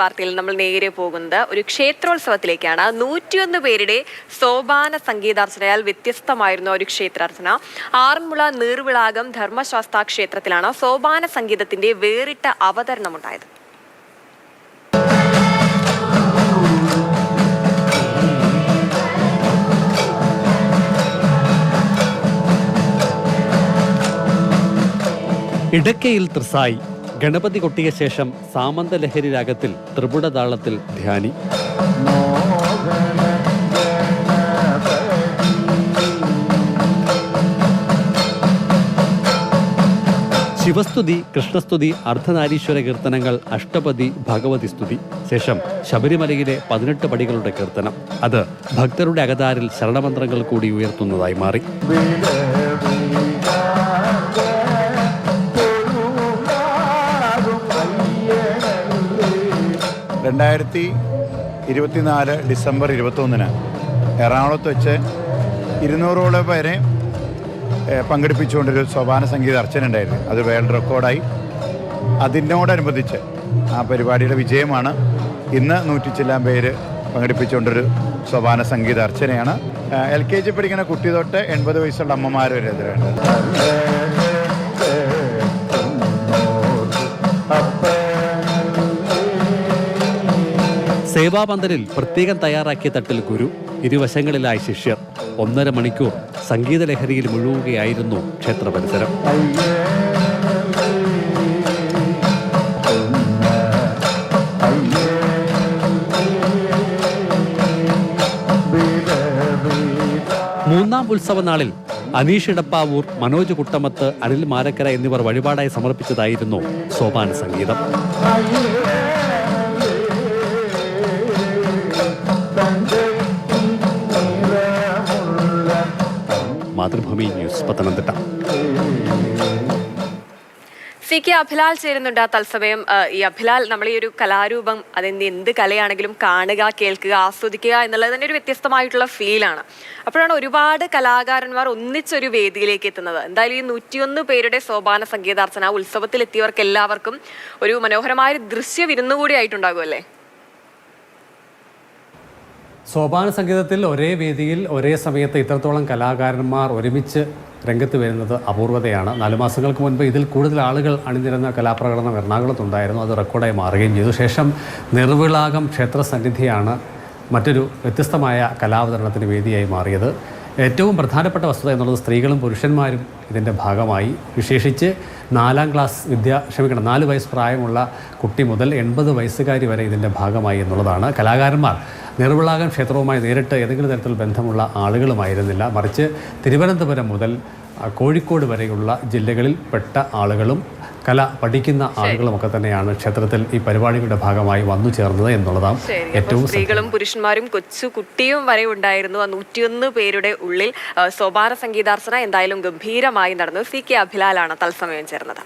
വാർത്തയിൽ നമ്മൾ നേരെ പോകുന്നത് ഒരു ക്ഷേത്രോത്സവത്തിലേക്കാണ്. നൂറ്റിയൊന്ന് പേരുടെ സോപാന സംഗീതാർച്ചനയാൽ വ്യത്യസ്തമായിരുന്നു ഒരു ക്ഷേത്രാർച്ചന. ആറന്മുള നീർവിളാകം ധർമ്മശാസ്ത്ര ക്ഷേത്രത്തിലാണ് സോപാന സംഗീതത്തിന്റെ വേറിട്ട അവതരണം അവതരണമുണ്ടായത്. ഇടക്കയിൽ ത്രിസായി ഗണപതി കൊട്ടിയ ശേഷം സാമന്ത ലഹരി രാഗത്തിൽ ത്രിപുടതാളത്തിൽ ധ്യാനി. ശിവസ്തുതി കൃഷ്ണസ്തുതി അർദ്ധനാരീശ്വര കീർത്തനങ്ങൾ അഷ്ടപതി ഭഗവതി സ്തുതി. ശേഷം ശബരിമലയിലെ പതിനെട്ട് പടികളുടെ കീർത്തനം. അത് ഭക്തരുടെ അകതാരിൽ ശരണമന്ത്രങ്ങൾ കൂടി ഉയർത്തുന്നതായി മാറി. രണ്ടായിരത്തി ഇരുപത്തിനാല് ഡിസംബർ ഇരുപത്തൊന്നിന് എറണാകുളത്ത് വെച്ച് ഇരുന്നൂറോളം പേരെ പങ്കെടുപ്പിച്ചുകൊണ്ടൊരു സോപാന സംഗീത അർച്ചന ഉണ്ടായിരുന്നു. അത് വേൾഡ് റെക്കോർഡായി. അതിനോടനുബന്ധിച്ച് ആ പരിപാടിയുടെ വിജയമാണ് ഇന്ന് നൂറ്റിച്ചില്ലാൻ പേര് പങ്കെടുപ്പിച്ചുകൊണ്ടൊരു സോപാന സംഗീത അർച്ചനയാണ്. എൽ കെ ജി പഠിക്കുന്ന കുട്ടി തൊട്ട് എൺപത് വയസ്സുള്ള അമ്മമാർ വരെ എതിരുണ്ട് സേവാപന്തലിൽ പ്രത്യേകം തയ്യാറാക്കിയ തട്ടിൽ ഗുരു ഇരുവശങ്ങളിലായി ശിഷ്യർ. ഒന്നര മണിക്കൂർ സംഗീത ലഹരിയിൽ മുഴുകുകയായിരുന്നു ക്ഷേത്ര പരിസരം മൂന്നാം ഉത്സവ നാളിൽ അനീഷ് ഇടപ്പാവൂർ മനോജ് കുട്ടമത്ത് അനിൽ മാരക്കര എന്നിവർ വഴിപാടായി സമർപ്പിച്ചതായിരുന്നു സോപാന സംഗീതം Mathrubhumi news Pathanamthitta. C K Abhilal ചേരുന്നുണ്ട് തത്സമയം. ഈ അഭിലാൽ നമ്മൾ ഈ ഒരു കലാരൂപം അതിന്റെ എന്ത് കലയാണെങ്കിലും കാണുക കേൾക്കുക ആസ്വദിക്കുക എന്നുള്ളത് തന്നെ ഒരു വ്യത്യസ്തമായിട്ടുള്ള ഫീലാണ് അപ്പോഴാണ് ഒരുപാട് കലാകാരന്മാർ ഒന്നിച്ചൊരു വേദിയിലേക്ക് എത്തുന്നത്. എന്തായാലും ഈ നൂറ്റിയൊന്ന് പേരുടെ സോപാന സംഗീതാർച്ചന ഉത്സവത്തിൽ എത്തിയവർക്ക് എല്ലാവർക്കും ഒരു മനോഹരമായ ദൃശ്യ വിരുന്നു കൂടി ആയിട്ടുണ്ടാകും അല്ലേ? സോപാന സംഗീതത്തിൽ ഒരേ വേദിയിൽ ഒരേ സമയത്ത് ഇത്രത്തോളം കലാകാരന്മാർ ഒരുമിച്ച് രംഗത്ത് വരുന്നത് അപൂർവതയാണ്. നാല് മാസങ്ങൾക്ക് മുൻപ് ഇതിൽ കൂടുതൽ ആളുകൾ അണിനിരുന്ന കലാപ്രകടനം എറണാകുളത്തുണ്ടായിരുന്നു. അത് റെക്കോർഡായി മാറുകയും ചെയ്തു. ശേഷം നിർവിളാകം ക്ഷേത്ര സന്നിധിയാണ് മറ്റൊരു വ്യത്യസ്തമായ കലാവതരണത്തിന് വേദിയായി മാറിയത്. ഏറ്റവും പ്രധാനപ്പെട്ട വസ്തുത എന്നുള്ളത് സ്ത്രീകളും പുരുഷന്മാരും ഇതിന്റെ ഭാഗമായി. വിശേഷിച്ച് നാലാം ക്ലാസ് വിദ്യ ക്ഷമിക്കണം നാല് വയസ്സ് പ്രായമുള്ള കുട്ടി മുതൽ എൺപത് വയസ്സുകാരി വരെ ഇതിന്റെ ഭാഗമായി എന്നുള്ളതാണ്. കലാകാരന്മാർ നിർവിളാകം ക്ഷേത്രവുമായി നേരിട്ട് ഏതെങ്കിലും തരത്തിൽ ബന്ധമുള്ള ആളുകളുമായിരുന്നില്ല. മറിച്ച് തിരുവനന്തപുരം മുതൽ കോഴിക്കോട് വരെയുള്ള ജില്ലകളിൽ പെട്ട ആളുകളും കല പഠിക്കുന്ന ആളുകളുമൊക്കെ തന്നെയാണ് ക്ഷേത്രത്തിൽ ഈ പരിപാടികളുടെ ഭാഗമായി വന്നു ചേർന്നത് എന്നുള്ളതാണ് ഏറ്റവും സ്ത്രീകളും പുരുഷന്മാരും കൊച്ചു കുട്ടിയും വരെ ഉണ്ടായിരുന്നു. ആ നൂറ്റിയൊന്ന് പേരുടെ ഉള്ളിൽ സോപാന സംഗീതാർച്ചന എന്തായാലും ഗംഭീരമായി നടന്നു. സി കെ അഭിലാലാണ് തത്സമയം ചേർന്നത്.